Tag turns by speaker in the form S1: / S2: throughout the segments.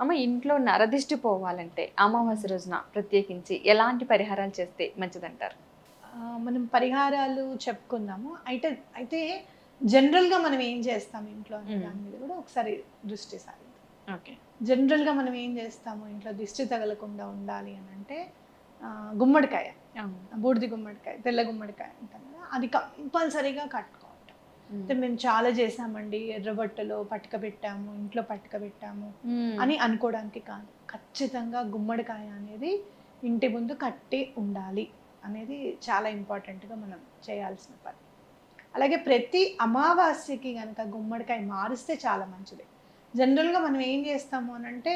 S1: అమ్మ ఇంట్లో నరదిష్టి పోవాలంటే అమావాస్య రోజున ప్రత్యేకించి ఎలాంటి పరిహారాలు చేస్తే మంచిదంటారు?
S2: మనం పరిహారాలు చెప్పుకుందాము. అయితే అయితే జనరల్గా మనం ఏం చేస్తాం ఇంట్లో అనే. దాని మీద కూడా ఒకసారి దృష్టి సారిద్దాం
S1: ఓకే.
S2: జనరల్గా మనం ఏం చేస్తాము ఇంట్లో దిష్టి తగలకుండా ఉండాలి అని అంటే గుమ్మడికాయ. బూడిది గుమ్మడికాయ తెల్ల గుమ్మడికాయ అంటాం కదా అది కంపల్సరీగా కట్టుకోవాలి. అయితే మేము చాలా చేసామండి ఎర్రబట్టలో పట్టుక పెట్టాము ఇంట్లో పట్టుక పెట్టాము అని అనుకోవడానికి కాదు. ఖచ్చితంగా గుమ్మడికాయ అనేది ఇంటి ముందు కట్టి ఉండాలి అనేది చాలా ఇంపార్టెంట్గా మనం చేయాల్సిన పని. అలాగే ప్రతి అమావాస్యకి కనుక గుమ్మడికాయ మారిస్తే చాలా మంచిది. జనరల్గా మనం ఏం చేస్తాము అని అంటే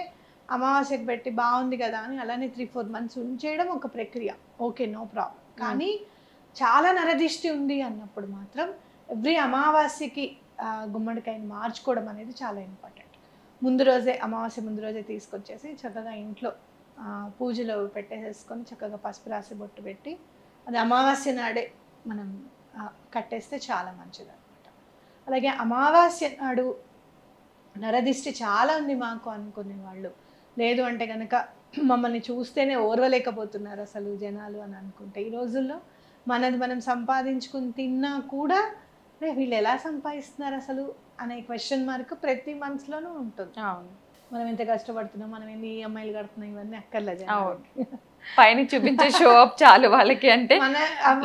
S2: అమావాస్యకి పెట్టి బాగుంది కదా అని అలానే త్రీ ఫోర్ మంత్స్ ఉంచేయడం ఒక ప్రక్రియ. ఓకే నో ప్రాబ్లం కానీ చాలా నరదిష్టి ఉంది అన్నప్పుడు మాత్రం ఎవ్రీ అమావాస్యకి గుమ్మడికాయని మార్చుకోవడం అనేది చాలా ఇంపార్టెంట్. ముందు రోజే అమావాస్య ముందు రోజే తీసుకొచ్చేసి చక్కగా ఇంట్లో పూజలో పెట్టేసేసుకొని చక్కగా పసుపు రాసి బొట్టు పెట్టి అది అమావాస్య నాడే మనం కట్టేస్తే చాలా మంచిది అనమాట అలాగే అమావాస్య నాడు నరదిష్టి చాలా ఉంది మాకు అనుకునే వాళ్ళు. లేదు అంటే కనుక మమ్మల్ని చూస్తేనే ఓర్వలేకపోతున్నారు అసలు జనాలు అని అనుకుంటే. ఈ రోజుల్లో మనది మనం సంపాదించుకుని తిన్నా కూడా వీళ్ళు ఎలా సంపాదిస్తున్నారు అసలు అనే క్వశ్చన్ మార్క్ ప్రతి మనసులోనూ ఉంటుంది.
S1: అవును.
S2: మనం ఎంత కష్టపడుతున్నాం మనం ఎన్ని ఈఎంఐలు కడుతున్నాం ఇవన్నీ అక్కర్లే
S1: అవును. పైన చూపించే షో అప్ చాలు వాళ్ళకి అంటే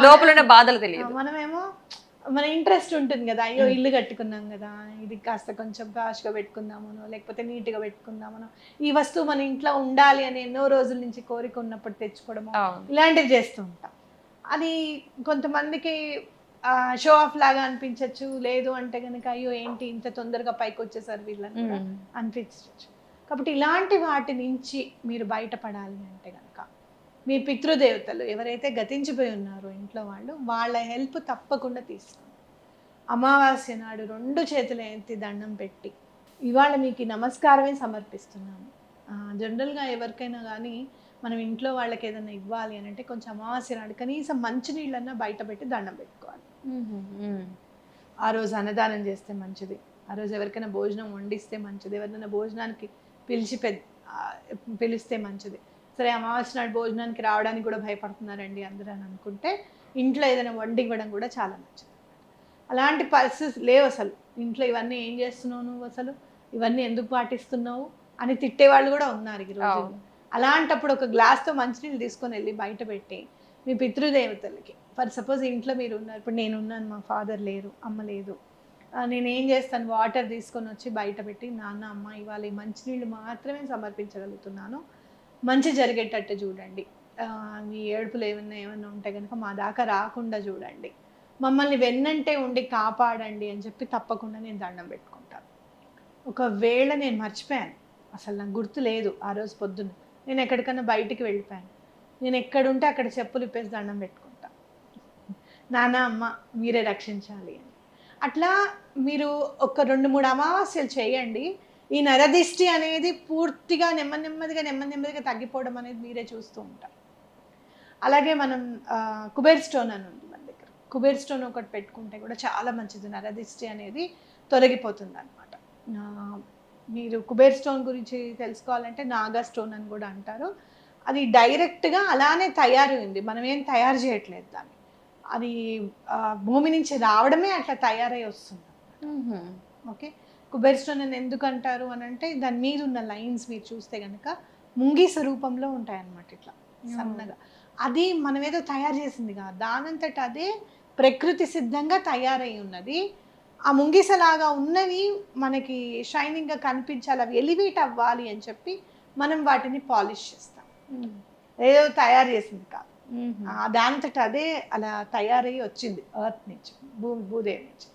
S1: లోపల ఉన్న బాధలు తెలియదు.
S2: మనమేమో మన ఇంట్రెస్ట్ ఉంటుంది కదా అయ్యో. ఇల్లు కట్టుకున్నాం కదా ఇది కాస్త కొంచెం కాష్గా పెట్టుకుందామనో లేకపోతే నీట్గా పెట్టుకుందామనో ఈ వస్తువు మన ఇంట్లో ఉండాలి అని ఎన్నో రోజుల నుంచి కోరిక ఉన్నప్పుడు తెచ్చుకోవడము ఇలాంటివి చేస్తూ ఉంటాం. అది కొంతమందికి షో ఆఫ్ లాగా అనిపించవచ్చు లేదు అంటే కనుక అయ్యో ఏంటి ఇంత తొందరగా పైకి వచ్చేసారు వీళ్ళని. అనిపించవచ్చు కాబట్టి ఇలాంటి వాటి నుంచి మీరు బయటపడాలి అంటే కనుక మీ పితృదేవతలు ఎవరైతే గతించిపోయి ఉన్నారో ఇంట్లో వాళ్ళు వాళ్ళ హెల్ప్ తప్పకుండా తీసుకోండి అమావాస్య నాడు రెండు చేతులు ఎత్తి దండం పెట్టి ఇవాళ మీకు నమస్కారమే సమర్పిస్తున్నాను ఆ, జనరల్గా ఎవరికైనా కానీ మనం ఇంట్లో వాళ్ళకి ఏదైనా ఇవ్వాలి అని అంటే కొంచెం అమావాస్య నాడు కనీసం మంచినీళ్ళన్నా బయట పెట్టి దండం పెట్టుకోవాలి. ఆ రోజు అన్నదానం చేస్తే మంచిది. ఆ రోజు ఎవరికైనా భోజనం వండిస్తే మంచిది. ఎవరినైనా భోజనానికి పిలిచి పె ఆ, పిలిస్తే మంచిది. సరే అమావాస్య నాడు భోజనానికి రావడానికి కూడా భయపడుతున్నారండి అందరూ అని అనుకుంటే ఇంట్లో ఏదైనా వండి ఇవ్వడం కూడా చాలా మంచిది అలాంటి పరిస్థితి లేవు అసలు. ఇంట్లో ఇవన్నీ ఏం చేస్తున్నావు నువ్వు అసలు? ఇవన్నీ ఎందుకు పాటిస్తున్నావు? అని తిట్టేవాళ్ళు కూడా ఉన్నారు ఈ రోజు. అలాంటప్పుడు ఒక గ్లాస్తో మంచినీళ్ళు తీసుకొని వెళ్ళి బయట పెట్టి మీ పితృదేవతలకి ఫర్ సపోజ్ ఇంట్లో మీరు ఉన్నారు ఇప్పుడు నేను ఉన్నాను మా ఫాదర్ లేరు అమ్మ లేదు. నేను ఏం చేస్తాను? వాటర్ తీసుకొని వచ్చి బయట పెట్టి నాన్న అమ్మ ఇవాళ ఈ మంచినీళ్ళు మాత్రమే సమర్పించగలుగుతున్నాను. మంచి జరిగేటట్టు చూడండి. మీ ఏడుపులు ఏమన్నా ఏమన్నా ఉంటే కనుక మా దాకా రాకుండా చూడండి. మమ్మల్ని వెన్నంటే ఉండి కాపాడండి అని చెప్పి తప్పకుండా నేను దండం పెట్టుకుంటాను ఒకవేళ నేను మర్చిపోయాను అసలు నాకు గుర్తు లేదు ఆ రోజు పొద్దున్న. నేను ఎక్కడికన్నా బయటికి వెళ్ళిపోయాను. నేను ఎక్కడుంటే అక్కడ చెప్పులు ఇప్పేసి దండం పెట్టుకుంటాను నాన్న అమ్మ మీరే రక్షించాలి అని. అట్లా మీరు ఒక రెండు మూడు అమావాస్యలు చేయండి. ఈ నరదిష్టి అనేది పూర్తిగా నెమ్మది నెమ్మదిగా నెమ్మది నెమ్మదిగా తగ్గిపోవడం అనేది మీరే చూస్తూ ఉంటారు. అలాగే మనం కుబేర్ స్టోన్ అని ఉంది మన దగ్గర. కుబేర్ స్టోన్ ఒకటి పెట్టుకుంటే కూడా చాలా మంచిది. నరదిష్టి అనేది తొలగిపోతుంది అనమాట మీరు కుబేర్ స్టోన్ గురించి తెలుసుకోవాలంటే నాగా స్టోన్ అని కూడా అంటారు. అది డైరెక్ట్గా అలానే తయారైంది. మనం ఏం తయారు చేయట్లేదు దాన్ని. అది భూమి నుంచి రావడమే అట్లా తయారై వస్తుంది. ఓకే? కుబేర్ స్టోన్ అని ఎందుకు అంటారు అని అంటే దాని మీద ఉన్న లైన్స్ మీరు చూస్తే కనుక ముంగీస రూపంలో ఉంటాయన్నమాట ఇట్లా సన్నగా. అది మనం ఏదో తయారు చేసింది కాదు. దానంతట అదే ప్రకృతి సిద్ధంగా తయారై ఉన్నది. ఆ ముంగిసలాగా ఉన్నవి మనకి షైనింగ్గా కనిపించాలి అవి ఎలివేట్ అవ్వాలి అని చెప్పి మనం వాటిని పాలిష్ చేస్తాం. ఏదో తయారు చేసింది కాదు.
S1: ఉమ్.
S2: అదే అలా తయారయ్యి వచ్చింది ఎర్త్ నుంచి భూ భూదేవి నుంచి.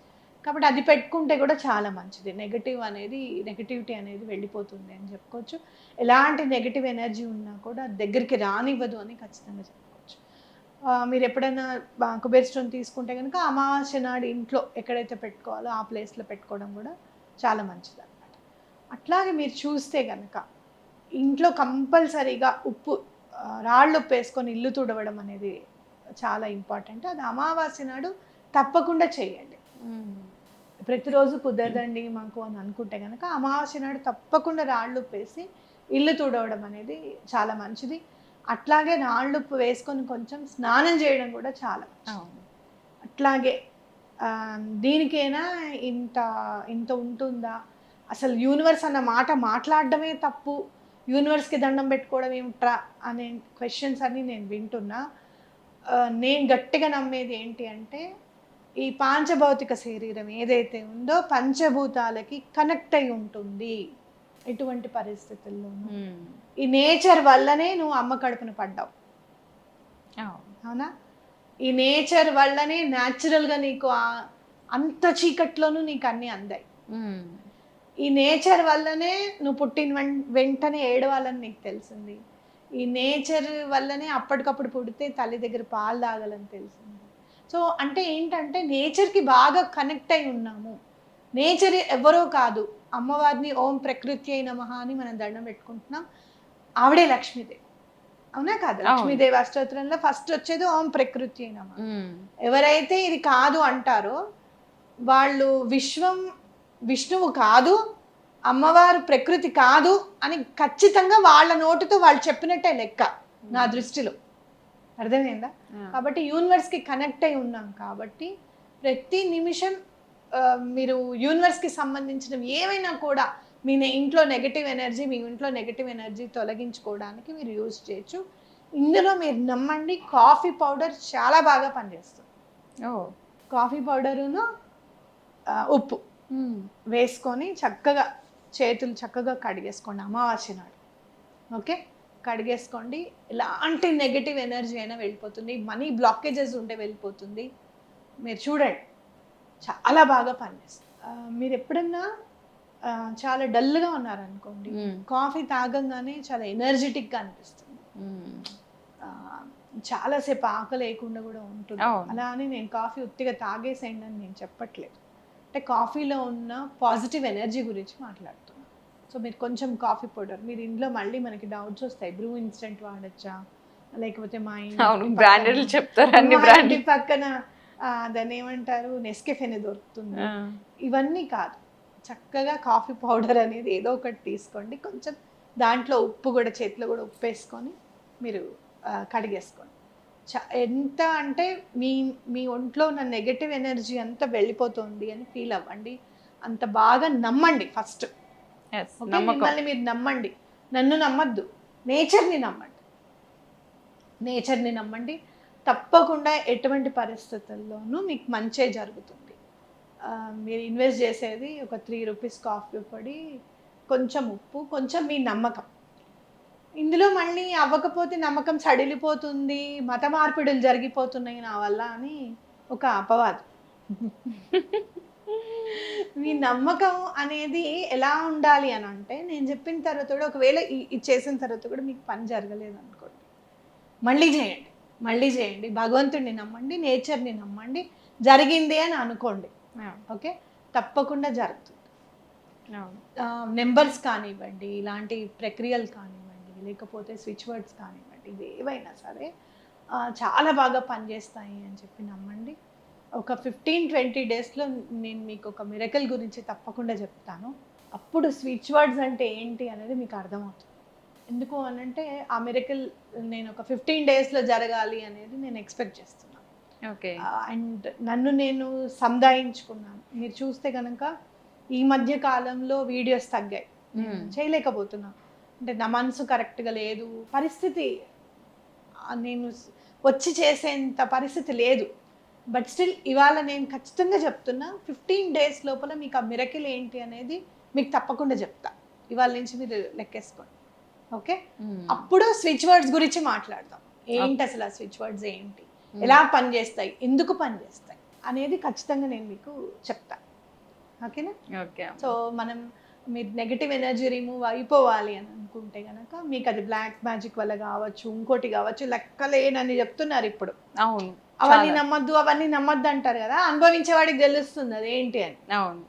S2: కాబట్టి అది పెట్టుకుంటే కూడా చాలా మంచిది. నెగటివ్ అనేది నెగటివిటీ అనేది వెళ్ళిపోతుంది అని చెప్పుకోవచ్చు. ఎలాంటి నెగటివ్ ఎనర్జీ ఉన్నా కూడా దగ్గరికి రానివ్వదు అని ఖచ్చితంగా చెప్పుకోవచ్చు. మీరు ఎప్పుడైనా కుబేర్ స్టోన్ తీసుకుంటే కనుక అమావాస్య నాడు ఇంట్లో ఎక్కడైతే పెట్టుకోవాలో ఆ ప్లేస్లో పెట్టుకోవడం కూడా చాలా మంచిది అనమాట అట్లాగే మీరు చూస్తే కనుక ఇంట్లో కంపల్సరీగా ఉప్పు రాళ్ళు ఉప్పు వేసుకొని ఇల్లు తుడవడం అనేది చాలా ఇంపార్టెంట్. అది అమావాస్య నాడు తప్పకుండా చేయండి. ప్రతిరోజు కుదరదండి మాకు అని అనుకుంటే కనుక అమావాస్య నాడు తప్పకుండా రాళ్ళు ఉప్పు వేసి ఇల్లు తుడవడం అనేది చాలా మంచిది. అట్లాగే రాళ్ళు ఉప్పు వేసుకొని కొంచెం స్నానం చేయడం కూడా చాలా అట్లాగే దీనికైనా ఇంత ఇంత ఉంటుందా? అసలు యూనివర్స్ అన్న మాట మాట్లాడడమే తప్పు. యూనివర్స్కి దండం పెట్టుకోవడం ఏమిట్రా అనే క్వశ్చన్స్ అన్ని నేను వింటున్నా. నేను గట్టిగా నమ్మేది ఏంటి అంటే ఈ పాంచభౌతిక శరీరం ఏదైతే ఉందో పంచభూతాలకి కనెక్ట్ అయి ఉంటుంది ఎటువంటి పరిస్థితుల్లోనూ
S1: ఉమ్.
S2: ఈ నేచర్ వల్లనే నువ్వు అమ్మ కడుపున పడ్డావు.
S1: అవును.
S2: ఈ నేచర్ వల్లనే న్యాచురల్గా నీకు అంత చీకట్లోనూ నీకు అన్నీ అందాయి. ఈ నేచర్ వల్లనే నువ్వు పుట్టిన వెంటనే ఏడవాలని నీకు తెలిసింది. ఈ నేచర్ వల్లనే అప్పటికప్పుడు పుడితే తల్లి దగ్గర పాలు తాగాలని తెలిసింది. సో అంటే ఏంటంటే నేచర్కి బాగా కనెక్ట్ అయి ఉన్నాము. నేచర్ ఎవరో కాదు. అమ్మవారిని ఓం ప్రకృతి అయిన మహా అని మనం దండం పెట్టుకుంటున్నాం. ఆవిడే లక్ష్మీదేవి. అవునా కాదు. లక్ష్మీదేవి అష్టోత్తరంలో ఫస్ట్ వచ్చేది ఓం ప్రకృతి అయిన. ఎవరైతే ఇది కాదు అంటారో వాళ్ళు విశ్వం విష్ణువు కాదు అమ్మవారు ప్రకృతి కాదు అని ఖచ్చితంగా వాళ్ళ నోటితో వాళ్ళు చెప్పినట్టే లెక్క నా దృష్టిలో. అర్థమైందా. కాబట్టి యూనివర్స్కి కనెక్ట్ అయి ఉన్నాం కాబట్టి ప్రతి నిమిషం మీరు యూనివర్స్కి సంబంధించినవి ఏమైనా కూడా మీ ఇంట్లో నెగటివ్ ఎనర్జీ మీ ఇంట్లో నెగటివ్ ఎనర్జీ తొలగించుకోవడానికి మీరు యూజ్ చేయొచ్చు. ఇందులో మీరు నమ్మండి కాఫీ పౌడర్ చాలా బాగా పనిచేస్తుంది.
S1: ఓ.
S2: కాఫీ పౌడరును ఉప్పు. వేసుకొని చక్కగా చేతులు చక్కగా కడిగేసుకోండి అమావాస్య నాడు. ఓకే? కడిగేసుకోండి. ఎలాంటి నెగటివ్ ఎనర్జీ అయినా వెళ్ళిపోతుంది. మనీ బ్లాకేజెస్ ఉంటే వెళ్ళిపోతుంది. మీరు చూడండి. చాలా బాగా పనిచేస్తుంది. మీరు ఎప్పుడన్నా చాలా డల్గా ఉన్నారనుకోండి
S1: ఉమ్.
S2: కాఫీ తాగంగానే చాలా ఎనర్జెటిక్గా అనిపిస్తుంది. ఆ, చాలాసేపు ఆకలి లేకుండా కూడా ఉంటుంది. అలా అని నేను కాఫీ ఉత్తిగా తాగేసేయండి అని నేను చెప్పట్లేదు. అంటే కాఫీలో ఉన్న పాజిటివ్ ఎనర్జీ గురించి మాట్లాడుతున్నాను సో మీరు కొంచెం కాఫీ పౌడర్ మీరు ఇంట్లో మళ్ళీ మనకి డౌట్స్ వస్తాయి. బ్రూ ఇన్స్టెంట్ వాడచ్చా? లేకపోతే మా ఇంటి
S1: అవును
S2: పక్కన-
S1: బ్రాండెడ్లు చెప్తారు అన్ని బ్రాండ్
S2: పక్కన దాన్ని ఏమంటారు? నెస్కెఫెనే దొరుకుతుంది. ఇవన్నీ కాదు. చక్కగా కాఫీ పౌడర్ అనేది ఏదో ఒకటి తీసుకోండి. కొంచెం దాంట్లో ఉప్పు కూడా చేతిలో కూడా ఉప్పు వేసుకొని మీరు కడిగేసుకోండి. ఎంత అంటే మీ మీ ఒంట్లో ఉన్న నెగటివ్ ఎనర్జీ అంతా వెళ్ళిపోతుంది అని ఫీల్ అవ్వండి. అంత బాగా నమ్మండి ఫస్ట్ మిమ్మల్ని మీరు నమ్మండి. నన్ను నమ్మద్దు. నేచర్ని నమ్మండి. నేచర్ని నమ్మండి. తప్పకుండా ఎటువంటి పరిస్థితుల్లోనూ మీకు మంచే జరుగుతుంది. మీరు ఇన్వెస్ట్ చేసేది ఒక త్రీ రూపీస్ కాఫీ పొడి కొంచెం ఉప్పు కొంచెం మీ నమ్మకం. ఇందులో మళ్ళీ అవ్వకపోతే నమ్మకం సడిలిపోతుంది మత మార్పిడులు జరిగిపోతున్నాయి నా వల్ల అని ఒక అపవాదం. మీ నమ్మకం అనేది ఎలా ఉండాలి అని అంటే నేను చెప్పిన తర్వాత కూడా ఒకవేళ ఇది చేసిన తర్వాత కూడా మీకు పని జరగలేదు అనుకోండి. మళ్ళీ చేయండి మళ్ళీ చేయండి. భగవంతుడిని నమ్మండి నేచర్ని నమ్మండి. జరిగింది అని అనుకోండి. ఓకే? తప్పకుండా జరుగుతుంది. నెంబర్స్ కానివ్వండి ఇలాంటి ప్రక్రియలు కానివ్వండి లేకపోతే స్విచ్ వర్డ్స్ కానివ్వండి ఇవి ఏవైనా సరే చాలా బాగా పనిచేస్తాయి అని చెప్పి నమ్మండి. ఒక ఫిఫ్టీన్ ట్వంటీ డేస్లో నేను మీకు ఒక మిరకల్ గురించి తప్పకుండా చెప్తాను. అప్పుడు స్విచ్ వర్డ్స్ అంటే ఏంటి అనేది మీకు అర్థమవుతుంది. ఎందుకు అనంటే ఆ మిరకల్ నేను ఒక ఫిఫ్టీన్ డేస్లో జరగాలి అనేది నేను ఎక్స్పెక్ట్ చేస్తున్నాను.
S1: ఓకే.
S2: అండ్ నన్ను నేను సంధాయించుకున్నాను. మీరు చూస్తే కనుక ఈ మధ్య కాలంలో వీడియోస్ తగ్గాయి. నేను. చేయలేకపోతున్నాను. అంటే నా మనసు కరెక్ట్గా లేదు. పరిస్థితి నేను వచ్చి చేసేంత పరిస్థితి లేదు. బట్ స్టిల్ ఇవాళ నేను ఖచ్చితంగా చెప్తున్నా ఫిఫ్టీన్ డేస్ లోపల మీకు ఆ మిరకిల్ ఏంటి అనేది మీకు తప్పకుండా చెప్తా. ఇవాళ నుంచి మీరు లెక్కేసుకోండి. ఓకే అప్పుడు స్విచ్ వర్డ్స్ గురించి మాట్లాడదాం. ఏంటి అసలు ఆ స్విచ్ వర్డ్స్ ఏంటి? ఎలా పనిచేస్తాయి ఎందుకు పనిచేస్తాయి అనేది ఖచ్చితంగా నేను మీకు చెప్తా. ఓకేనా
S1: ఓకే
S2: సో మనం మీరు నెగటివ్ ఎనర్జీ రిమూవ్ అయిపోవాలి అని అనుకుంటే కనుక మీకు అది బ్లాక్ మ్యాజిక్ వల్ల కావచ్చు ఇంకోటి కావచ్చు లెక్కలేనని చెప్తున్నారు ఇప్పుడు.
S1: అవును
S2: అవన్నీ. నమ్మద్దు అవన్నీ నమ్మద్దు అంటారు కదా అనుభవించే వాడికి తెలుస్తుంది అది ఏంటి అని.
S1: అవును.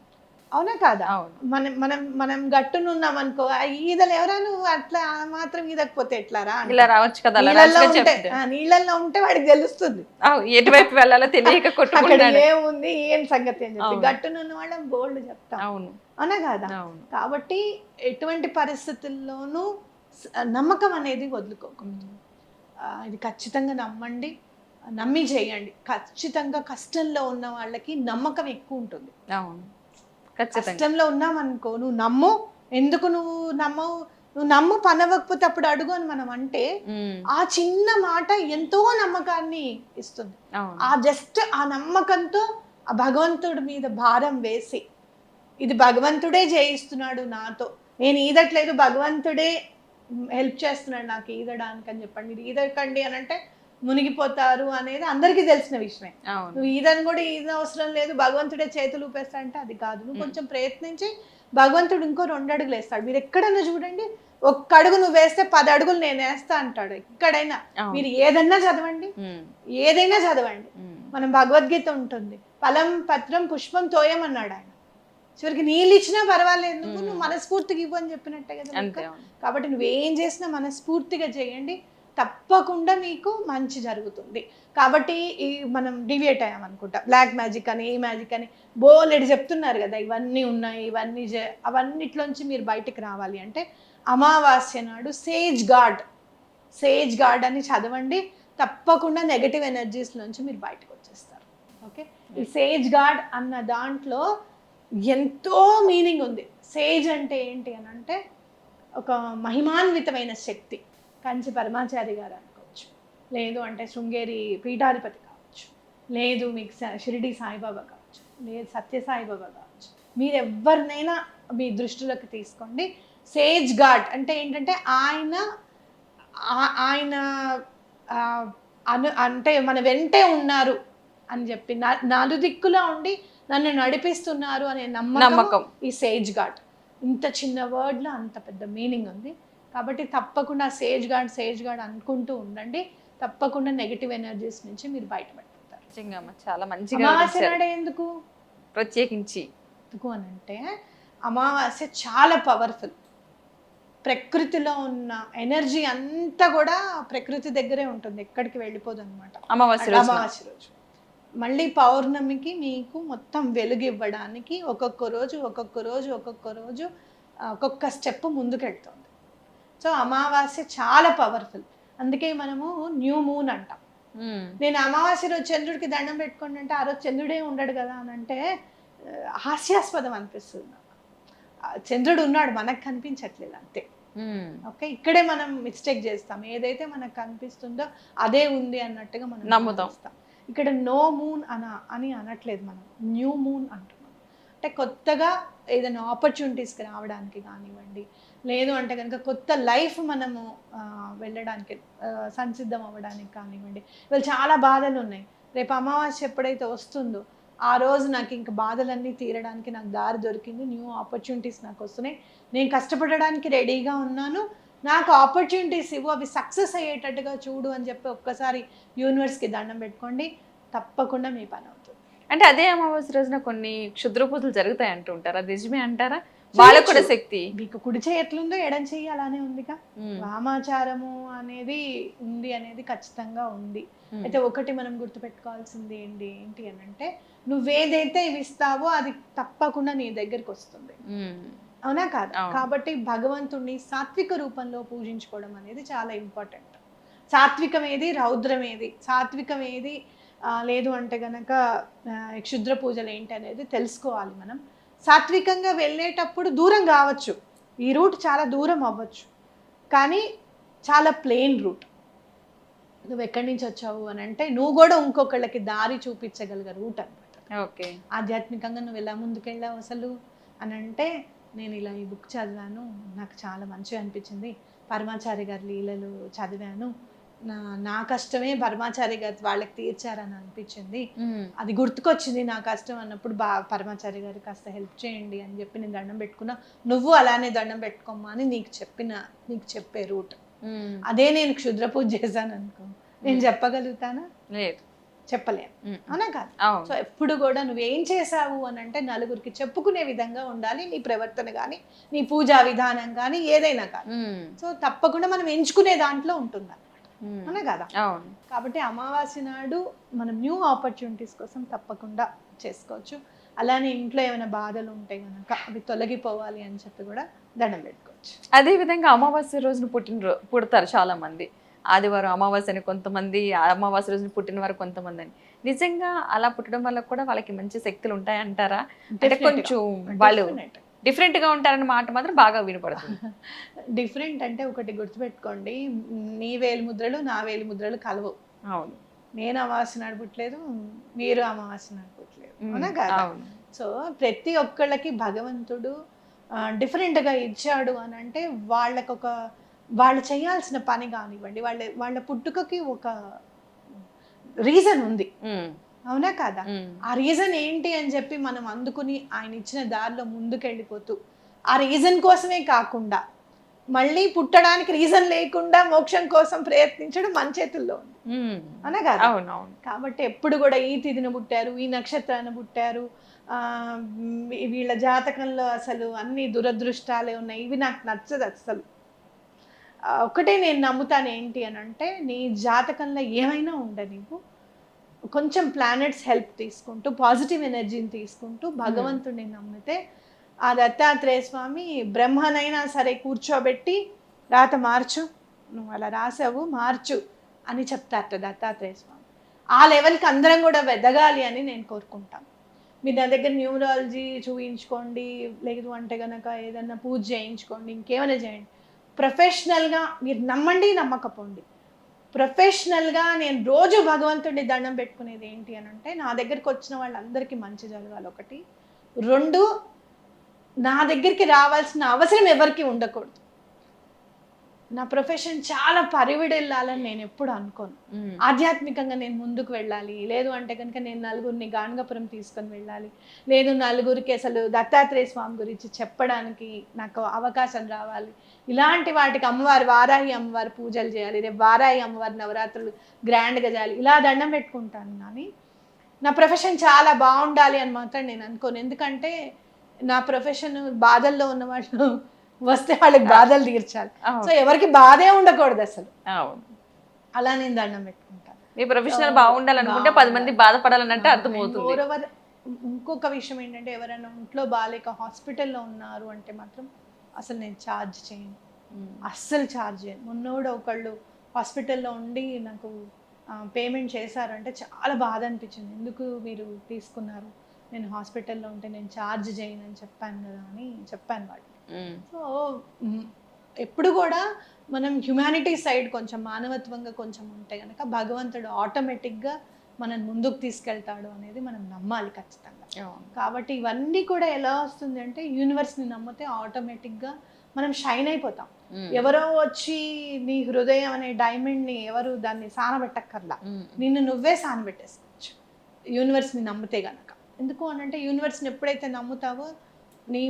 S2: అవునా కాదా?
S1: అవును.
S2: మనం మనం మనం గట్టునున్నాం అనుకో ఈదలు ఎవరా నువ్వు అట్లా మాత్రం ఈదకపోతే ఎట్లారా.
S1: ఇలా రావచ్చు కదా
S2: నీళ్ళల్లో ఉంటే వాడికి తెలుస్తుంది.
S1: ఎటువైపు వెళ్ళాలో తెలియక కొట్టుకుంటాడు.
S2: ఏముంది ఏం సంగతి అని చెప్పి. గట్టునున్న వాళ్ళం బోల్డ్ చెప్తాం.
S1: అవును.
S2: అవునా కాదా?
S1: అవును.
S2: కాబట్టి ఎటువంటి పరిస్థితుల్లోనూ నమ్మకం అనేది వదులుకోకూడదు. ఇది ఖచ్చితంగా నమ్మండి నమ్మి చేయండి. ఖచ్చితంగా కష్టంలో ఉన్న వాళ్ళకి నమ్మకం ఎక్కువ ఉంటుంది.
S1: అవును.
S2: కష్టంలో ఉన్నాం అనుకో నువ్వు నమ్ము. ఎందుకు నువ్వు నమ్మవు? నువ్వు నమ్ము పనవ్వకపోతే అప్పుడు అడుగు అని మనం అంటే ఆ చిన్న మాట ఎంతో నమ్మకాన్ని ఇస్తుంది. ఆ జస్ట్ ఆ నమ్మకంతో ఆ భగవంతుడి మీద భారం వేసి ఇది భగవంతుడే చేయిస్తున్నాడు నాతో. నేను ఈదట్లేదు భగవంతుడే హెల్ప్ చేస్తున్నాడు నాకు ఈదడానికి అని చెప్పండి. ఇది ఈదకండి అని అంటే మునిగిపోతారు అనేది అందరికీ తెలిసిన విషయమే. నువ్వు ఈదని కూడా ఈద అవసరం లేదు భగవంతుడే చేతులు ఊపేస్తా అంటే అది కాదు. నువ్వు. కొంచెం ప్రయత్నించి భగవంతుడు ఇంకో రెండు అడుగులు వేస్తాడు. మీరు ఎక్కడైనా చూడండి ఒక్క అడుగు నువ్వు వేస్తే పది అడుగులు నేను వేస్తా అంటాడు ఎక్కడైనా. మీరు ఏదన్నా చదవండి ఏదైనా చదవండి. మనం భగవద్గీత ఉంటుంది. ఫలం పత్రం పుష్పం తోయం అన్నాడు ఆయన. చివరికి నీళ్ళు ఇచ్చినా పర్వాలేదు నువ్వు. నువ్వు మనస్ఫూర్తిగా ఇవ్వు అని చెప్పినట్టే కదా కాబట్టి నువ్వేం చేసినా మనస్ఫూర్తిగా చేయండి. తప్పకుండా మీకు మంచి జరుగుతుంది. కాబట్టి ఈ మనం డివియేట్ అయ్యాం అనుకుంటా. బ్లాక్ మ్యాజిక్ అని ఈ మ్యాజిక్ అని. బోలెడు చెప్తున్నారు కదా ఇవన్నీ ఉన్నాయి ఇవన్నీ అవన్నిట్లోంచి మీరు బయటికి రావాలి అంటే అమావాస్య నాడు సేజ్ గాడ్. సేజ్ గాడ్ అని చదవండి. తప్పకుండా నెగటివ్ ఎనర్జీస్ నుంచి మీరు బయటకు వచ్చేస్తారు. ఓకే? ఈ సేజ్ గాడ్ అన్న దాంట్లో ఎంతో మీనింగ్ ఉంది. సేజ్ అంటే ఏంటి అని అంటే ఒక మహిమాన్వితమైన శక్తి. కంచి పరమాచారి గారు అనుకోవచ్చు. లేదు అంటే శృంగేరి పీఠాధిపతి కావచ్చు. లేదు మీకు షిరిడి సాయిబాబా కావచ్చు. లేదు సత్య సాయిబాబా కావచ్చు. మీరు ఎవరినైనా మీ దృష్టిలోకి తీసుకోండి. సేజ్ గాడ్ అంటే ఏంటంటే ఆయన ఆయన అను అంటే మన వెంటే ఉన్నారు అని చెప్పి నా- నలుదిక్కులా ఉండి నన్ను నడిపిస్తున్నారు అనే నమ్మకం
S1: నమ్మకం.
S2: ఈ సేజ్ గాడ్. ఇంత చిన్న వర్డ్లో అంత పెద్ద మీనింగ్ ఉంది. కాబట్టి తప్పకుండా సేజ్ గాడ్ సేజ్ గాడ్ అనుకుంటూ ఉండండి. తప్పకుండా నెగిటివ్ ఎనర్జీస్ నుంచి మీరు బయటపడిపోతారు.
S1: నిజంగా చాలా మంచిగా
S2: అమావాస్య ఎందుకు?
S1: ప్రత్యేకించి.
S2: ఎందుకు అని అంటే అమావాస్య చాలా పవర్ఫుల్ ప్రకృతిలో ఉన్న ఎనర్జీ అంతా కూడా ప్రకృతి దగ్గరే ఉంటుంది. ఎక్కడికి వెళ్ళిపోదు అనమాట
S1: అమావాస్య.
S2: అమావాస్య రోజు. మళ్ళీ పౌర్ణమికి మీకు మొత్తం వెలుగు ఇవ్వడానికి ఒక్కొక్క రోజు ఒక్కొక్క రోజు ఒక్కొక్క రోజు ఒక్కొక్క స్టెప్ ముందుకెళ్తుంది. సో అమావాస్య చాలా పవర్ఫుల్ అందుకే మనము న్యూ మూన్ అంటాం.
S1: ఉమ్,
S2: నేను అమావాస్య రోజు చంద్రుడికి దండం పెట్టుకోండి అంటే ఆ రోజు చంద్రుడే ఉండడు కదా అని అంటే హాస్యాస్పదం అనిపిస్తుంది చంద్రుడు ఉన్నాడు మనకు కనిపించట్లేదు అంతే.
S1: Um,
S2: okay? ఇక్కడే మనం మిస్టేక్ చేస్తాం. ఏదైతే మనకు కనిపిస్తుందో అదే ఉంది అన్నట్టుగా మనం
S1: నమ్ముతాం.
S2: ఇక్కడ నో మూన్ అన అని అనట్లేదు మనం. న్యూ మూన్ అంటున్నాం. అంటే కొత్తగా ఏదైనా ఆపర్చునిటీస్కి రావడానికి కానివ్వండి లేదు అంటే కనుక కొత్త లైఫ్ మనము వెళ్ళడానికి సంసిద్ధం అవ్వడానికి కానివ్వండి. ఇవాళ చాలా బాధలు ఉన్నాయి. రేపు అమావాస్య ఎప్పుడైతే వస్తుందో ఆ రోజు నాకు ఇంక బాధలన్నీ తీరడానికి నాకు దారి దొరికింది. న్యూ ఆపర్చునిటీస్ నాకు వస్తున్నాయి. నేను కష్టపడడానికి రెడీగా ఉన్నాను. నాకు ఆపర్చునిటీస్ ఇవ్వు అవి సక్సెస్ అయ్యేటట్టుగా చూడు అని చెప్పి ఒక్కసారి యూనివర్స్కి దండం పెట్టుకోండి. తప్పకుండా మీ పని అవుతుంది.
S1: అంటే అదే అమావాస్య రోజున కొన్ని క్షుద్ర పూజలు జరుగుతాయి అంటూ అది నిజమే అంటారా? వాళ్ళకు కూడా శక్తి.
S2: మీకు కుడి చేయి ఎట్లుందో ఎడం చెయ్యి అలానే ఉందిగా. వామాచారము అనేది ఉంది అనేది ఖచ్చితంగా ఉంది. అయితే ఒకటి మనం గుర్తుపెట్టుకోవాల్సింది ఏంటి ఏంటి అని అంటే నువ్వేదైతే ఇస్తావో అది తప్పకుండా నీ దగ్గరికి వస్తుంది. అవునా కాదు. కాబట్టి భగవంతుణ్ణి సాత్విక రూపంలో పూజించుకోవడం అనేది చాలా ఇంపార్టెంట్. సాత్వికం ఏది రౌద్రం ఏది సాత్వికం ఏది లేదు అంటే గనక క్షుద్ర పూజలు ఏంటి అనేది తెలుసుకోవాలి మనం. సాత్వికంగా వెళ్ళేటప్పుడు దూరం కావచ్చు. ఈ రూట్ చాలా దూరం అవ్వచ్చు. కానీ చాలా ప్లెయిన్ రూట్. నువ్వు ఎక్కడి నుంచి వచ్చావు అని అంటే నువ్వు కూడా ఇంకొకళ్ళకి దారి చూపించగలిగే రూట్ అనమాట
S1: ఓకే.
S2: ఆధ్యాత్మికంగా నువ్వు ఎలా ముందుకెళ్ళావు అసలు? అని అంటే నేను ఇలా ఈ బుక్ చదివాను. నాకు చాలా మంచిగా అనిపించింది. పరమాచారి గారి లీలలు చదివాను. నా నా కష్టమే పరమాచారి గారి వాళ్ళకి తీర్చారని అనిపించింది. అది గుర్తుకొచ్చింది నా కష్టం అన్నప్పుడు బా పరమాచారి గారు కాస్త హెల్ప్ చేయండి అని చెప్పి నేను దండం పెట్టుకున్నా. నువ్వు అలానే దండం పెట్టుకోమ్మా అని నీకు చెప్పిన నీకు చెప్పే రూట్. అదే నేను క్షుద్ర పూజ చేశాను అనుకో నేను చెప్పగలుగుతానా?
S1: లేదు.
S2: చెప్పలేం.
S1: ఉమ్.
S2: అవునా కాదు? సో ఎప్పుడు కూడా నువ్వేం చేసావు అని అంటే నలుగురికి చెప్పుకునే విధంగా ఉండాలి. నీ ప్రవర్తన కానీ నీ పూజా విధానం కానీ ఏదైనా కానీ. సో తప్పకుండా మనం ఎంచుకునే దాంట్లో ఉంటుంది. అవునా కదా?
S1: అవును.
S2: కాబట్టి అమావాస్య నాడు మనం న్యూ ఆపర్చునిటీస్ కోసం తప్పకుండా చేసుకోవచ్చు. అలానే ఇంట్లో ఏమైనా బాధలు ఉంటే కనుక అవి తొలగిపోవాలి అని చెప్పి కూడా దండం పెట్టుకోవచ్చు.
S1: అదే విధంగా అమావాస్య రోజున పుట్టిన పుడతారు చాలా మంది ఆదివారం అమావాస్య అని కొంతమంది అమావాస్య రోజున పుట్టిన వారు కొంతమంది అని నిజంగా అలా పుట్టడం వల్ల కూడా వాళ్ళకి మంచి శక్తులు ఉంటాయి అంటారా అంటే. కొంచెం వాళ్ళు
S2: Definite.
S1: డిఫరెంట్గా ఉంటారన్న మాట మాత్రం బాగా వినపడుతుంది
S2: డిఫరెంట్ అంటే ఒకటి గుర్తుపెట్టుకోండి నీ వేలి ముద్రలు నా వేలి ముద్రలు కలవు
S1: అవును
S2: నేను అమావాస్య నాడు పుట్టలేదు మీరు అమావాస్య నాడు పుట్టలేదు
S1: ఉమ్.
S2: అవునా కదా
S1: అవును
S2: సో ప్రతి ఒక్కళ్ళకి భగవంతుడు ఆ, different గా ఇచ్చాడు అని అంటే వాళ్ళకు ఒక వాళ్ళు చేయాల్సిన పని కానివ్వండి వాళ్ళ వాళ్ళ పుట్టుకకి ఒక రీజన్ ఉంది. అవునా కదా. ఆ రీజన్ ఏంటి అని చెప్పి మనం అందుకుని ఆయన ఇచ్చిన దారిలో ముందుకెళ్ళిపోతూ ఆ రీజన్ కోసమే కాకుండా మళ్ళీ పుట్టడానికి రీజన్ లేకుండా మోక్షం కోసం ప్రయత్నించడం మన చేతుల్లో ఉంది. అవునా కదా? కాబట్టి ఎప్పుడు కూడా ఈ తిథిన పుట్టారు ఈ నక్షత్రాన్ని పుట్టారు వీళ్ళ జాతకంలో అసలు అన్ని దురదృష్టాలే ఉన్నాయి. ఇవి నాకు నచ్చదు అసలు ఒకటే నేను నమ్ముతాను ఏంటి అని అంటే నీ జాతకంలో ఏమైనా ఉండ నీవు కొంచెం ప్లానెట్స్ హెల్ప్ తీసుకుంటూ పాజిటివ్ ఎనర్జీని తీసుకుంటూ భగవంతుడిని నమ్మితే ఆ దత్తాత్రేయ స్వామి బ్రహ్మనైనా సరే కూర్చోబెట్టి రాత మార్చు నువ్వు అలా రాసావు మార్చు అని చెప్తారట దత్తాత్రేయ స్వామి ఆ లెవెల్కి అందరం కూడా వెదగాలి అని నేను కోరుకుంటాను. మీరు నా దగ్గర న్యూమరాలజీ చూపించుకోండి లేదు అంటే కనుక ఏదన్నా పూజ చేయించుకోండి ఇంకేమైనా చేయండి. ప్రొఫెషనల్గా మీరు నమ్మండి నమ్మకపోండి. ప్రొఫెషనల్గా నేను రోజు భగవంతుడిని దండం పెట్టుకునేది ఏంటి అని అంటే నా దగ్గరికి వచ్చిన వాళ్ళందరికీ మంచి జరగాలి ఒకటి. రెండు నా దగ్గరికి రావాల్సిన అవసరం ఎవరికి ఉండకూడదు. నా ప్రొఫెషన్ చాలా పరివిడెళ్ళాలని నేను ఎప్పుడు అనుకోను. ఆధ్యాత్మికంగా నేను ముందుకు వెళ్ళాలి లేదు అంటే కనుక నేను నలుగురిని గాణగపురం తీసుకొని వెళ్ళాలి లేదు నలుగురికి అసలు దత్తాత్రేయ స్వామి గురించి చెప్పడానికి నాకు అవకాశం రావాలి. ఇలాంటి వాటికి అమ్మవారి వారాహి అమ్మవారి పూజలు చేయాలి రేపు వారాహి అమ్మవారి నవరాత్రులు గ్రాండ్గా చేయాలి ఇలా దండం పెట్టుకుంటాను. కానీ నా ప్రొఫెషన్ చాలా బాగుండాలి అని మాత్రం నేను అనుకోను. ఎందుకంటే నా ప్రొఫెషన్ బాధల్లో ఉన్న వాళ్ళు వస్తే వాళ్ళకి బాధలు తీర్చాలి. సో ఎవరికి బాధే ఉండకూడదు అసలు. అలా నేను దండం పెట్టుకుంటాను
S1: మీ ప్రొఫెషనల్ బాగుండాలనుకుంటే పది మంది బాధపడాలనంటే అర్థమవుతుంది.
S2: ఇంకొక విషయం ఏంటంటే ఎవరైనా ఒంట్లో బాగాలేక హాస్పిటల్లో ఉన్నారు అంటే మాత్రం అసలు నేను ఛార్జ్ చేయను. అస్సలు ఛార్జ్ చేయను. మొన్న కూడా ఒకళ్ళు హాస్పిటల్లో ఉండి నాకు పేమెంట్ చేశారంటే చాలా బాధ అనిపించింది. ఎందుకు మీరు తీసుకున్నారు? నేను హాస్పిటల్లో ఉంటే నేను ఛార్జ్ చేయను అని చెప్పాను కదా అని చెప్పాను వాళ్ళు. సో ఎప్పుడు కూడా మనం హ్యుమానిటీ సైడ్ కొంచెం మానవత్వంగా కొంచెం ఉంటే కనుక భగవంతుడు ఆటోమేటిక్గా మనం ముందుకు తీసుకెళ్తాడు అనేది మనం నమ్మాలి ఖచ్చితంగా. కాబట్టి ఇవన్నీ కూడా ఎలా వస్తుంది అంటే యూనివర్స్ని నమ్మితే ఆటోమేటిక్గా మనం షైన్ అయిపోతాం. ఎవరో వచ్చి నీ హృదయం అనే డైమండ్ని ఎవరు దాన్ని సానబెట్టక్కర్లా. నిన్ను నువ్వే సానబెట్టేసుకోవచ్చు యూనివర్స్ని నమ్మితే గనక ఎందుకు అని అంటే యూనివర్స్ని ఎప్పుడైతే నమ్ముతావో నీ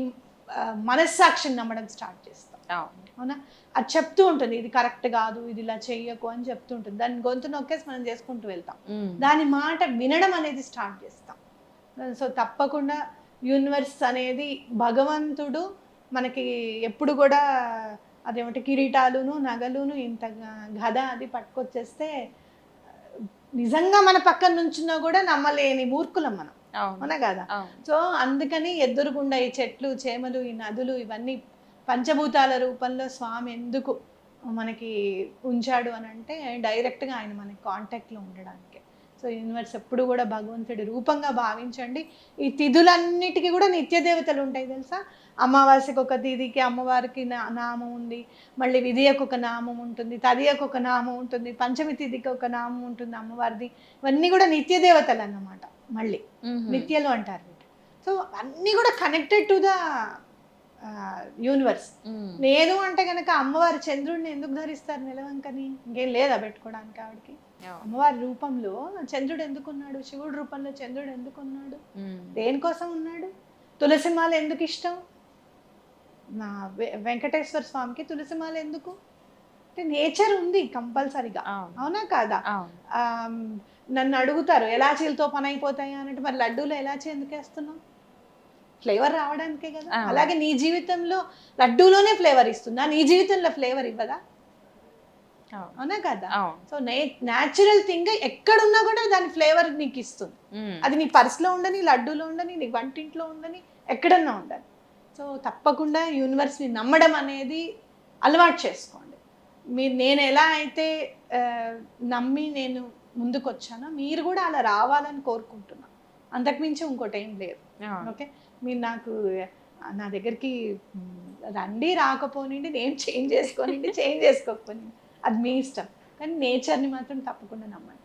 S2: మనస్సాక్షిని నమ్మడం స్టార్ట్ చేస్తావు
S1: అవును.
S2: అది చెప్తూ ఉంటుంది ఇది కరెక్ట్ కాదు ఇది ఇలా చెయ్యకు అని చెప్తూ ఉంటుంది. దాన్ని గొంతు నొక్కేసి మనం చేసుకుంటూ వెళ్తాం. దాని మాట వినడం అనేది స్టార్ట్ చేస్తాం. సో తప్పకుండా యూనివర్స్ అనేది భగవంతుడు మనకి ఎప్పుడు కూడా అదేమిటి కిరీటాలును నగలును ఇంత గద అది పట్టుకొచ్చేస్తే నిజంగా మన పక్కన నుంచున్నా కూడా నమ్మలేని మూర్ఖులం మనం.
S1: అవును.
S2: కదా. సో అందుకని ఎదురుగుండా ఈ చెట్లు చేమలు ఈ నదులు ఇవన్నీ పంచభూతాల రూపంలో స్వామి ఎందుకు మనకి ఉంచాడు అని అంటే డైరెక్ట్గా ఆయన మనకి కాంటాక్ట్లో ఉండడానికి సో యూనివర్స్ ఎప్పుడు కూడా భగవంతుడి రూపంగా భావించండి ఈ తిథులన్నిటికీ కూడా నిత్య దేవతలు ఉంటాయి తెలుసా అమావాస్యకు ఒక తిథికి అమ్మవారికి నా- నామం ఉంది. మళ్ళీ విధియకు ఒక నామం ఉంటుంది. తదియకు ఒక నామం ఉంటుంది. పంచమి తిథికి ఒక నామం ఉంటుంది అమ్మవారిది. ఇవన్నీ కూడా నిత్య దేవతలు అన్నమాట మళ్ళీ. నిత్యలు అంటారు సో అన్నీ కూడా కనెక్టెడ్ టు ద యూనివర్స్. లేదు అంటే కనుక అమ్మవారి చంద్రుడిని ఎందుకు ధరిస్తారు నిలవంకని? ఇంకేం లేదా పెట్టుకోవడానికి ఆవిడకి. అమ్మవారి రూపంలో చంద్రుడు ఎందుకున్నాడు? శివుడి రూపంలో చంద్రుడు ఎందుకున్నాడు. దేనికోసం ఉన్నాడు? తులసిమాల ఎందుకు ఇష్టం నా వెంకటేశ్వర స్వామికి తులసిమాల ఎందుకు? అంటే నేచర్ ఉంది కంపల్సరీగా.
S1: అవును.
S2: కాదా? నన్ను అడుగుతారు ఎలాచీలతో పని అయిపోతాయి అన్నట్టు. మరి లడ్డూలో ఎలాచీ ఎందుకు వేస్తున్నావు ఫ్లేవర్ రావడానికే కదా. అలాగే నీ జీవితంలో లడ్డూలోనే ఫ్లేవర్ ఇస్తుందా? నీ జీవితంలో ఫ్లేవర్ ఇవ్వదా?
S1: అవును.
S2: కదా? సో నే న్యాచురల్ థింగ్ ఎక్కడున్నా కూడా దాని ఫ్లేవర్ నీకు ఇస్తుంది. అది నీ పర్స్లో ఉండని లడ్డూలో ఉండని నీ వంటింట్లో ఉండని ఎక్కడన్నా ఉండని. సో తప్పకుండా యూనివర్స్ని నమ్మడం అనేది అలవాటు చేసుకోండి. మీరు నేను ఎలా అయితే నమ్మి నేను ముందుకు వచ్చానో మీరు కూడా అలా రావాలని కోరుకుంటున్నాను అంతకుమించి ఇంకోటి ఏం లేదు. ఓకే? మీరు నాకు నా దగ్గరికి రండి రాకపోనిండి నేను చేంజ్ చేసుకోనండి చేంజ్ చేసుకోకపోనిండి. అది మీ ఇష్టం. కానీ నేచర్ని మాత్రం తప్పకుండా నమ్మండి.